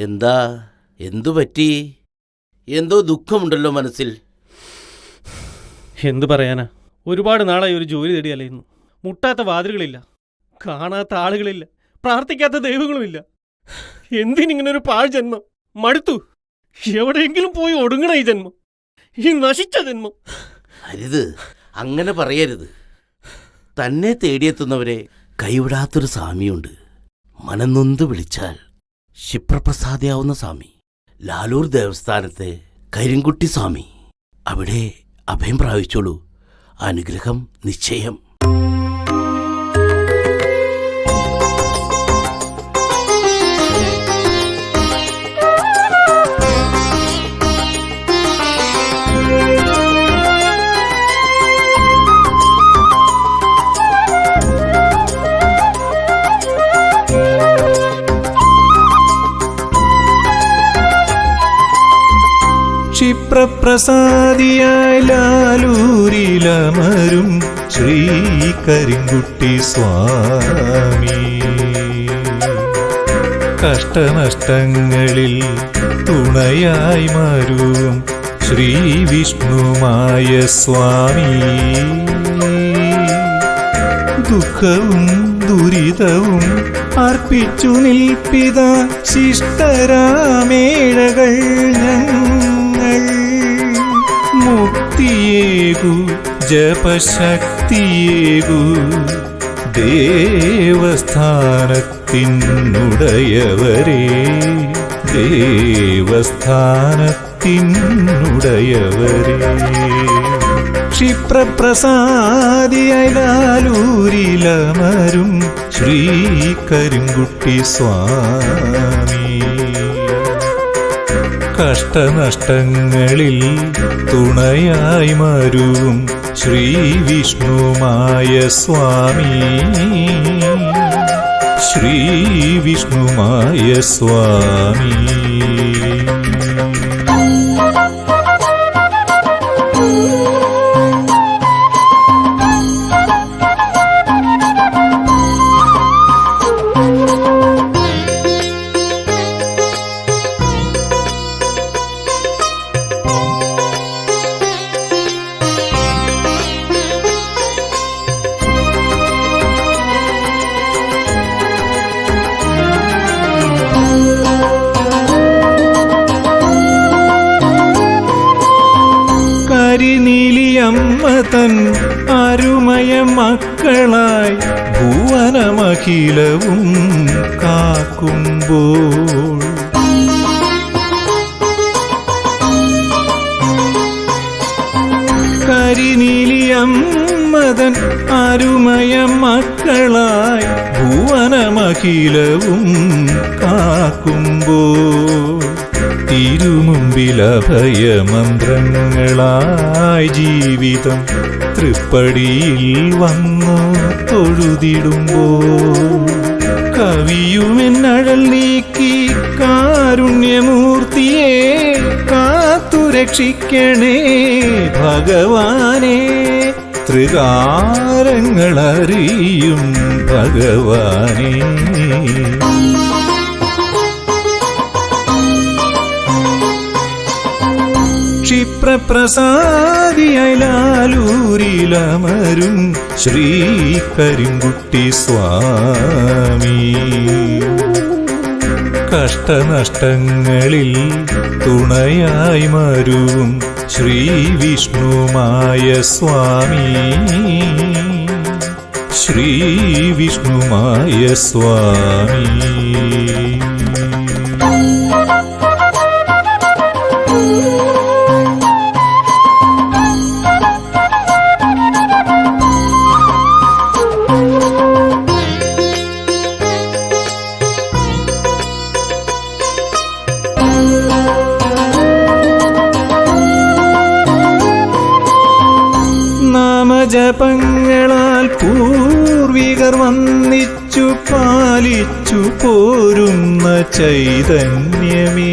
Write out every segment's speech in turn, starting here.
എന്താ? എന്തു പറ്റി? എന്തോ ദുഃഖമുണ്ടല്ലോ മനസ്സിൽ. എന്തു പറയാനാ? ഒരുപാട് നാളായി ഒരു ജോലി തേടി അലയുന്നു. മുട്ടാത്ത വാതിലുകളില്ല. കാണാത്ത ആളുകളില്ല. പ്രാർത്ഥിക്കാത്ത ദൈവങ്ങളുമില്ല. എന്തിനിങ്ങനെ ഒരു പാഴ് ജന്മം? മടുത്തു. എവിടെയെങ്കിലും പോയി ഒടുങ്ങണ ഈ ജന്മം. ഈ നശിച്ച ജന്മം. അരുത്. അങ്ങനെ പറയരുത്. തന്നെ തേടിയെത്തുന്നവരെ കൈവിടാത്തൊരു സ്വാമിയുണ്ട്. മനനൊന്ത് വിളിച്ചാൽ ക്ഷിപ്രപ്രസാദിയാവുന്ന സ്വാമി. ലാലൂർ ദേവസ്ഥാനത്തെ കരിങ്കുട്ടി സ്വാമി. അവിടെ അഭയം പ്രാപിച്ചോളൂ. അനുഗ്രഹം നിശ്ചയം. ക്ഷിപ്രപ്രസാദിയായി ലാലൂരിലമരും ശ്രീ കരിങ്കുട്ടി സ്വാമി. കഷ്ടനഷ്ടങ്ങളിൽ തുണയായി മാറും ശ്രീ വിഷ്ണുമായ സ്വാമി. ദുഃഖവും ദുരിതവും അർപ്പിച്ചു നിൽപ്പിത ശിഷ്ടരാമേഴകൾ ഞങ്ങൾ മുക്തിയേകു ജപശക്തിയേകു. ദേവസ്ഥാനത്തിനുടയവരേ ദേവസ്ഥാനത്തിനുടയവരേ. ക്ഷിപ്രപ്രസാദിയായാലൂരിലമരും ശ്രീ കരിങ്കുട്ടി സ്വാമി. കഷ്ടനഷ്ടങ്ങളിൽ തുണയായി മരുവും ശ്രീ വിഷ്ണുമായ സ്വാമി. ശ്രീ വിഷ്ണുമായ സ്വാമി. തൻ മക്കളായി ഭുവനമഖിലവും കാക്കുമ്പോൾ ഭുവനമഖിലവും കാക്കുമ്പോ തിരുമുമ്പിലഭയമന്ത്രങ്ങളായി ജീവിതം തൃപ്പടിയിൽ വന്നു തൊഴുതിടുമ്പോ കവിയുമെന്നഴൽ നീക്കി കാരുണ്യമൂർത്തിയെ കാത്തുരക്ഷിക്കണേ ഭഗവാനെ. ത്രികാരങ്ങളറിയും ഭഗവാനെ. ക്ഷിപ്രപ്രസാദിയലാലൂരിലമരും ശ്രീ കരിങ്കുട്ടി സ്വാമി. കഷ്ടനഷ്ടങ്ങളിൽ തുണയായി മരുവും ശ്രീ വിഷ്ണുമായ സ്വാമി. ശ്രീ വിഷ്ണുമായ സ്വാമി. ചൈതന്യമേ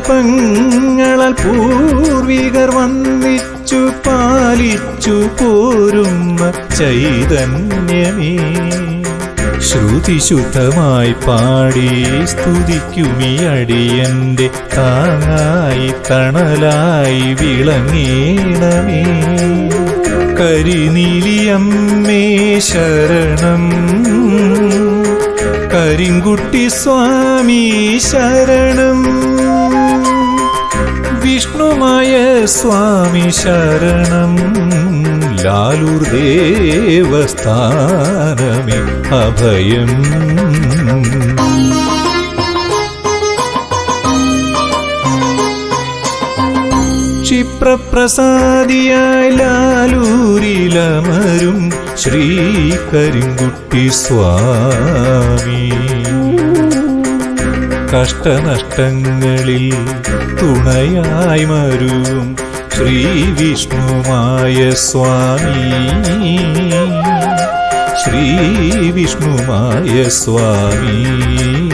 നാമജപങ്ങളാൽ പൂർവികർ വന്ദിച്ചു പാലിച്ചു പോരുന്ന ചൈതന്യമേ. ശ്രുതിശുദ്ധമായി പാടി സ്തുതിക്കുമി അടിയന്റെ താങ്ങായി തണലായി വിളങ്ങീണമേ. കരിനീലിയമ്മേ ശരണം. കരിങ്കുട്ടി സ്വാമി ശരണം. വിഷ്ണുമായ സ്വാമി ശരണം. ലാലൂർ ദേവസ്ഥാനമേ അഭയം. ക്ഷിപ്രപ്രസാദിയായി ലാലൂരിലമരും ശ്രീ കരിങ്കുട്ടി സ്വാമി. കഷ്ടനഷ്ടങ്ങളിൽ തുണയായി മരും ശ്രീ വിഷ്ണുമായ സ്വാമി. ശ്രീ വിഷ്ണുമായ സ്വാമി.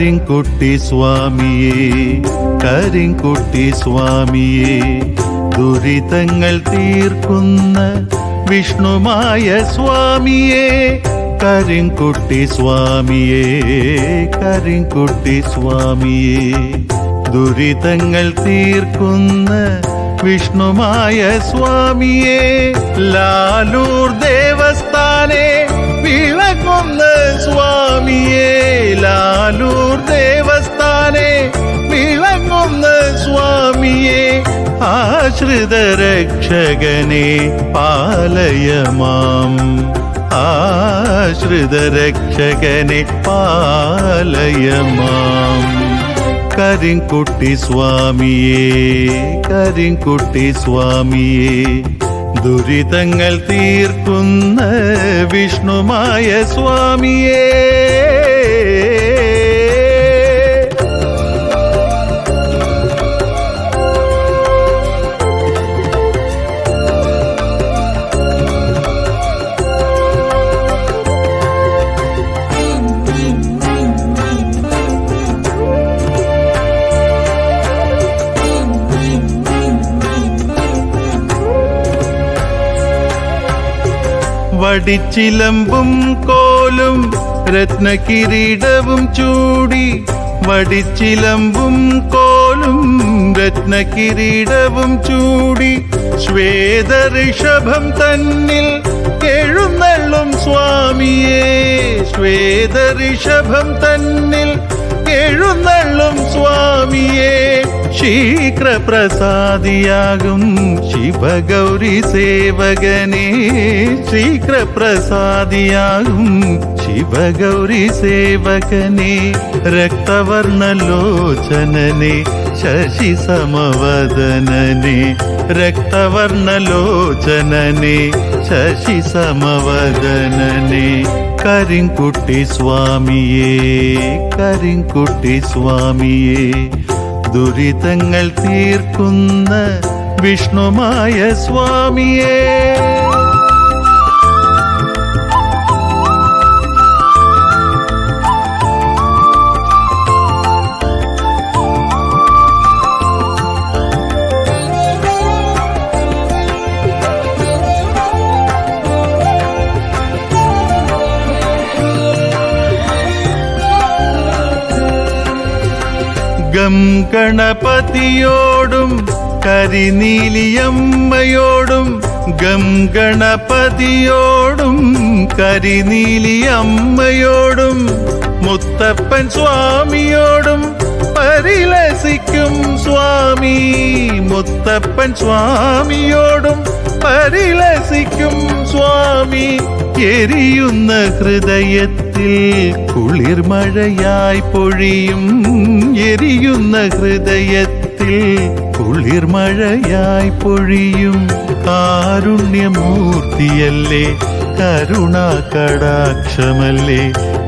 കരിങ്കുട്ടി സ്വാമിയേ കരിങ്കുട്ടി സ്വാമിയേ ദുരിതങ്ങൾ തീർക്കുന്ന വിഷ്ണുമായ സ്വാമിയേ കരിങ്കുട്ടി സ്വാമിയേ കരിങ്കുട്ടി സ്വാമിയേ ദുരിതങ്ങൾ തീർക്കുന്ന വിഷ്ണുമായ സ്വാമിയേ ലാലൂർ ദേവസ്ഥാനെ ലാലൂർ ദേവസ്ഥാനെ വിളങ്ങുന്ന സ്വാമിയെ ആശ്രിത രക്ഷകനെ പാലയമാം. ആശ്രിത രക്ഷകനെ പാലയമാം. കരിങ്കുട്ടി സ്വാമിയേ കരിങ്കുട്ടി സ്വാമിയേ ദുരിതങ്ങൾ തീർക്കുന്ന വിഷ്ണുമായ സ്വാമിയേ. വടിച്ചിലമ്പും കോലും രത്നകിരീടവും ചൂടി വടിച്ചിലമ്പും കോലും രത്നകിരീടവും ചൂടി ശ്വേതഋഷഭം തന്നിൽ എഴുന്നള്ളും സ്വാമിയേ ശ്വേതഋഷഭം തന്നിൽ എഴുന്നള്ളും സ്വാമിയേ ശീഘ്രപ്രസാദിയാകും ശിവഗൗരി സേവകനെ. ശീഘ്രപ്രസാദിയാകും ശിവഗൗരി സേവകനെ. രക്തവർണലോചനനെ ശശി സമവദനനെ രക്തവർണലോചനനെ ശശി സമവദനനെ കരിങ്കുട്ടി സ്വാമിയേ കരിങ്കുട്ടി സ്വാമിയേ. ദുരിതങ്ങൾ തീർക്കുന്ന വിഷ്ണുമായ സ്വാമിയേ. ഗം ഗണപതിയോടും കരിനീലിയമ്മയോടും ഗം ഗണപതിയോടും കരിനീലിയമ്മയോടും മുത്തപ്പൻ സ്വാമിയോടും പരിലസിക്കും സ്വാമി. മുത്തപ്പൻ സ്വാമിയോടും പരിലസിക്കും സ്വാമി. എരിയുന്ന ഹൃദയത്തിൽ കുളിർമഴയായി പൊഴിയും. എരിയുന്ന ഹൃദയത്തിൽ കുളിർമഴയായി പൊഴിയും. കാരുണ്യമൂർത്തിയല്ലേ കരുണാകടാക്ഷമല്ലേ.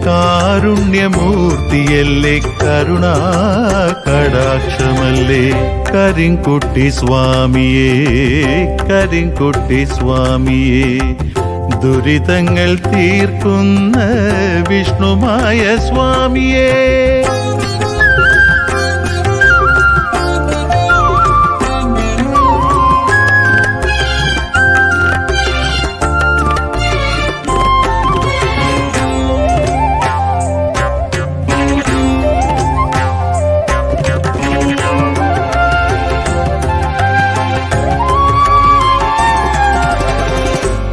കാരുണ്യമൂർത്തിയല്ലേ കരുണാകടാക്ഷമല്ലേ. കരിങ്കുട്ടി സ്വാമിയേ കരിങ്കുട്ടി സ്വാമിയേ. ദുരിതങ്ങൾ തീർക്കുന്ന വിഷ്ണുമായ സ്വാമിയേ.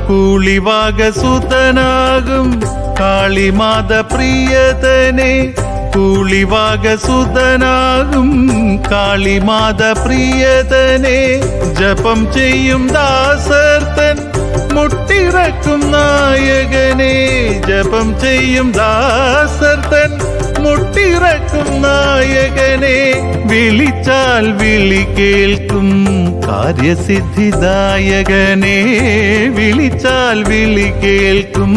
കൂളിവാകസുതനാകും കാളിമാത പ്രിയതനെ കൂളിവാകസുതനാകും കാളിമാത പ്രിയതനെ ജപം ചെയ്യും ദാസർത്തൻ മുട്ടിറക്കും നായകനെ. ജപം ചെയ്യും ദാസർത്തൻ മുട്ടിറക്കും നായകനെ വിളിച്ചാൽ വിളി കേൾക്കും കാര്യസിദ്ധിദായകനെ വിളിച്ചാൽ വിളി കേൾക്കും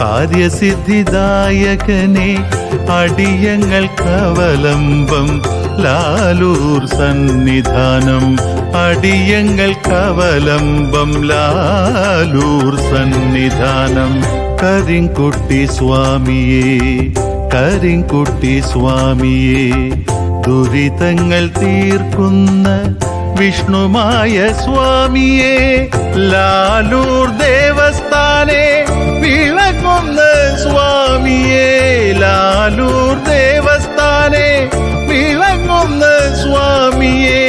കാര്യസിദ്ധിദായകനെ അടിയങ്ങൾ കവലംബം ലാലൂർ സന്നിധാനം. അടിയങ്ങൾ കവലംബം ലാലൂർ സന്നിധാനം. കരിങ്കുട്ടി സ്വാമിയേ കരിങ്കുട്ടി സ്വാമിയെ ദുരിതങ്ങൾ തീർക്കുന്ന വിഷ്ണുമായ സ്വാമിയെ ലാലൂർ ദേവസ്ഥാനെ വിളങ്ങുന്ന സ്വാമിയെ ലാലൂർ ദേവസ്ഥാനെ വിളങ്ങുന്ന സ്വാമിയെ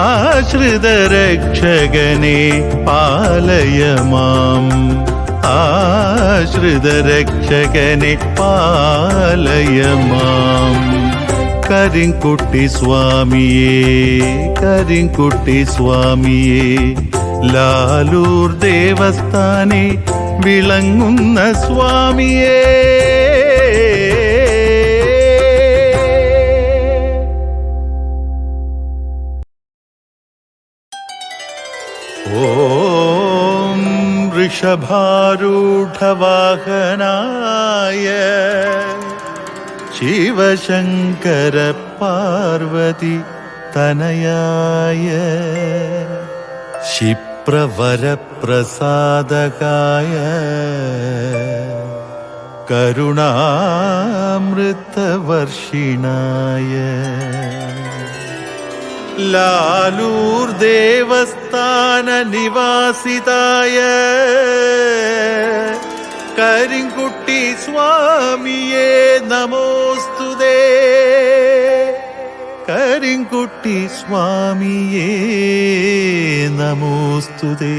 ആശ്രിത രക്ഷകനെ പാലയമാം. ആശ്രിത രക്ഷകനെ പാലയമാം കരിങ്കുട്ടി സ്വാമിയേ കരിങ്കുട്ടി സ്വാമിയേ ലാലൂർ ദേവസ്ഥാനെ വിളങ്ങുന്ന സ്വാമിയേ. ഓം ഋഷഭാരൂഢവാഹനായ ശിവശങ്കര പാർവതി തനയായ ക്ഷിപ്രവരപ്രസാദകായ കരുണാമൃതവർഷിണായ ലാലൂർ ദേവസ്ഥാന നിവാസിതായ കരിങ്കുട്ടി സ്വാമിയേ നമോസ്തുതേ കരിങ്കുട്ടി സ്വാമിയേ നമോസ്തുതേ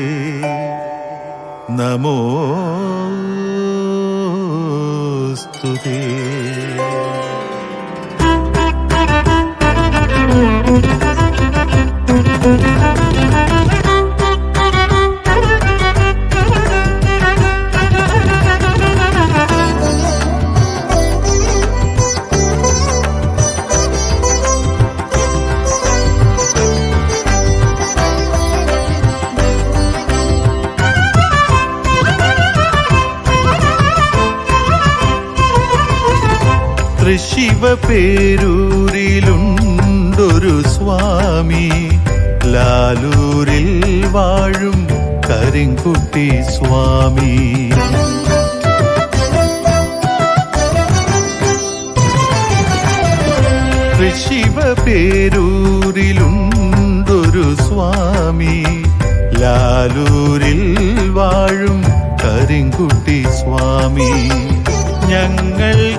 നമോസ്തുതേ പേരൂരിലുണ്ടൊരു സ്വാമി. ലാലൂരിൽ വാഴും കരിങ്കുട്ടി സ്വാമി. തൃശിവ പേരൂരിലുണ്ടൊരു സ്വാമി. ലാലൂരിൽ വാഴും കരിങ്കുട്ടി സ്വാമി. ഞങ്ങൾ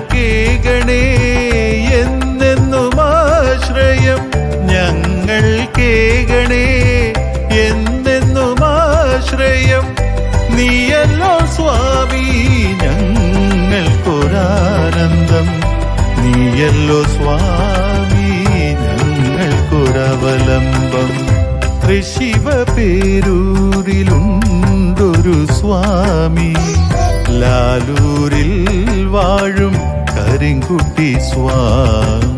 കേകണേ എന്നെന്നും ആശ്രയം നീയല്ലോ സ്വാമി ഞങ്ങൾക്കൊരാനന്ദം. നീയല്ലോ സ്വാമി ഞങ്ങൾക്കൊരവലംബം. തൃശിവ പേരൂരിലുണ്ടൊരു സ്വാമി. ലാലൂരിൽ വാഴും കരിങ്കുട്ടി സ്വാമി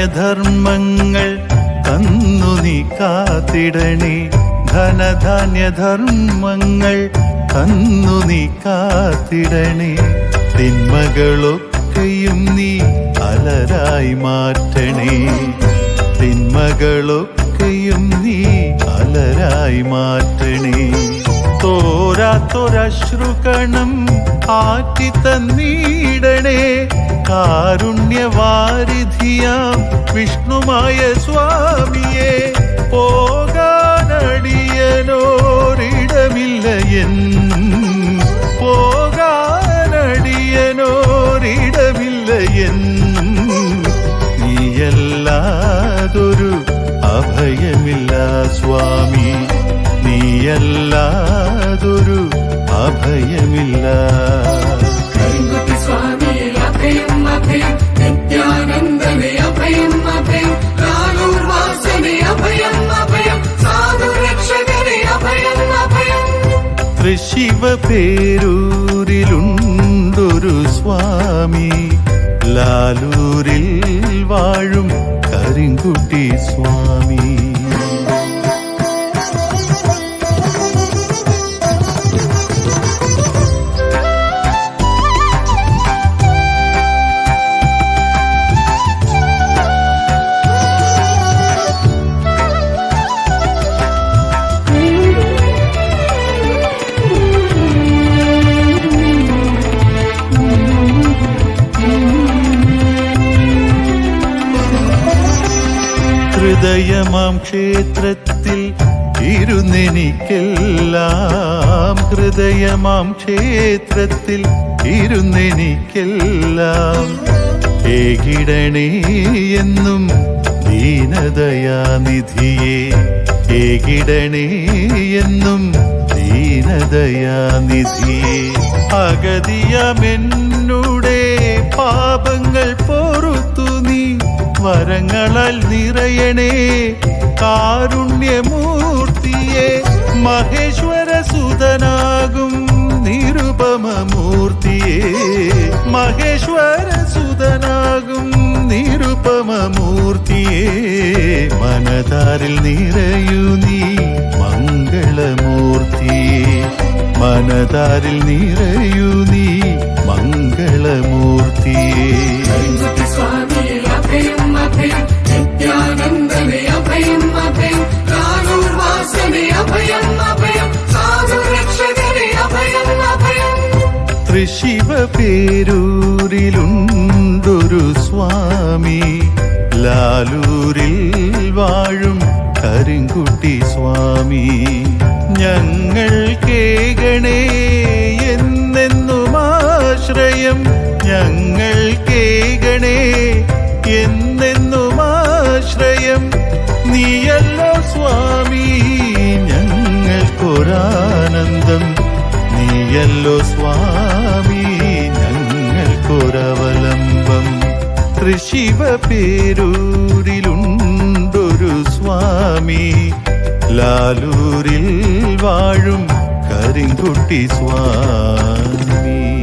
ധനധാന്യധർമ്മങ്ങൾ തന്നു നീ കാത്തിടണേ. ധനധാന്യധർമ്മങ്ങൾ തന്നു നീ കാത്തിടണേ. തിന്മകളൊക്കെയും നീ അലരായി മാറ്റണേ. തിന്മകളൊക്കെയും നീ അലരായി മാറ്റണേ. തോരാത്തൊരശ്രുകണം ആറ്റി തന്നീടണേ. കാരുണ്യവാരിധിയാം വിഷ്ണുമായ സ്വാമിയെ. പോകാനടിയനോരിടമില്ല എന്നും പോകാനടിയനോരിടമില്ല എന്നും നീയല്ലാതൊരു അഭയമില്ല സ്വാമി. നീയല്ലാതൊരു അഭയമില്ല. കരിങ്കുട്ടി സ്വാമിയെ അഭയം അഭയം. നിത്യാനന്ദനെ അഭയം അഭയം. ലാലൂർ വാസനെ അഭയം അഭയം. സാധുരക്ഷകനെ അഭയം അഭയം. തൃശിവ പേരൂരിലുണ്ടൊരു സ്വാമി. ലാലൂരിൽ വാഴും കരിങ്കുട്ടി സ്വാമി. ഇരുന്നെനിക്കെല്ലാം ഏകിടണേ എന്നും ദീനദയാനിധിയെ. ഏകിടണേ എന്നും ദീനദയാനിധിയെ. അഗതിയമെന്നുടെ പാപങ്ങൾ പൊറുത്തു നീ. വരങ്ങളാൽ നിറയണേ കാരുണ്യമൂർത്തിയെ. മഹേശ്വര സുതനാകും നിരുപമമൂർത്തിയെ മഹേശ്വര സുതനാകും നിരുപമമൂർത്തിയെ മനതാരിൽ നിറയൂ നീ മംഗളമൂർത്തിയേ മനതാരിൽ നിറയൂ നീ മംഗളമൂർത്തിയേ. അഭയം അഭയം നിത്യാനന്ദനെ അഭയം അഭയം അഭയം അഭയം. തൃശിവ പേരൂരിലുണ്ടൊരു സ്വാമി. ലാലൂരിൽ വാഴും കരിങ്കുട്ടി സ്വാമി. ഞങ്ങൾ കേകണേ എന്നെന്നും ആശ്രയം. ഞങ്ങൾ കേകണേ എന്നെന്നും ആശ്രയം. നീയല്ലോ സ്വാമി ഞങ്ങൾക്കൊരാനന്ദം. നീയല്ലോ സ്വാമി തൃശിവ പേരൂരിലുണ്ടൊരു സ്വാമി. ലാലൂരിൽ വാഴും കരിങ്കുട്ടി സ്വാമി.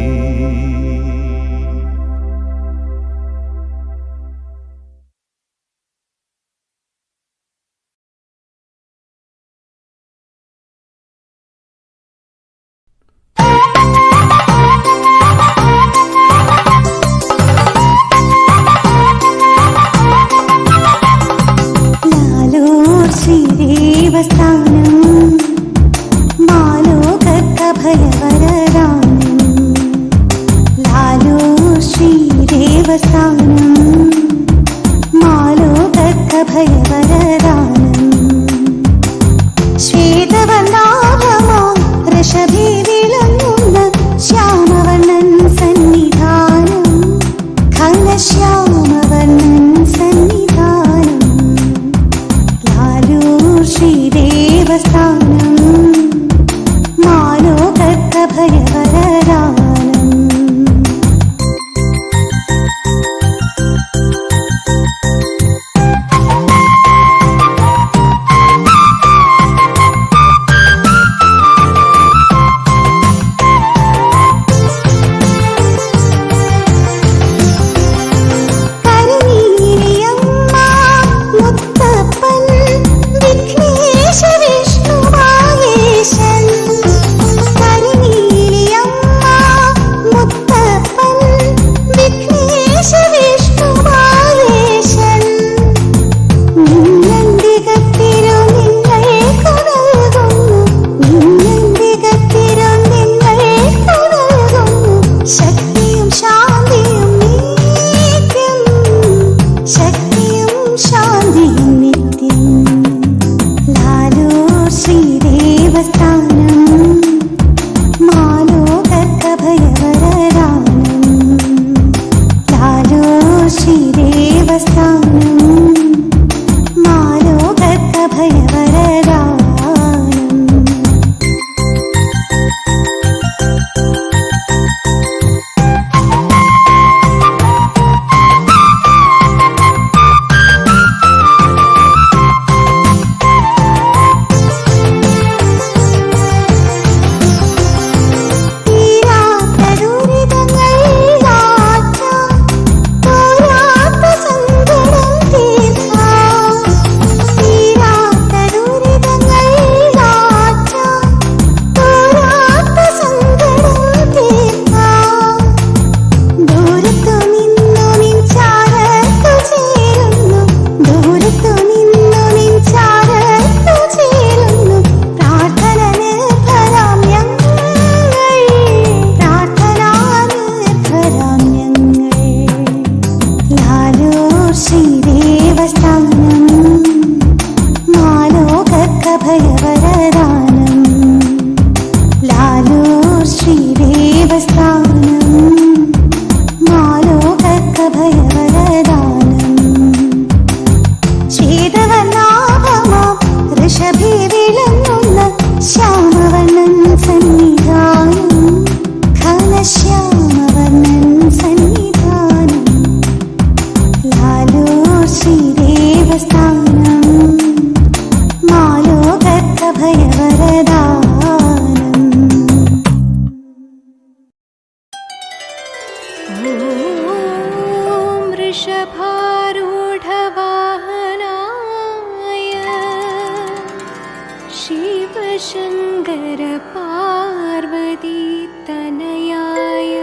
शङ्करपार्वतीतनयाय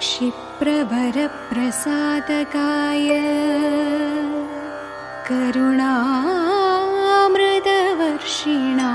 क्षिप्रवरप्रसादकाय करुणामृतवर्षिणा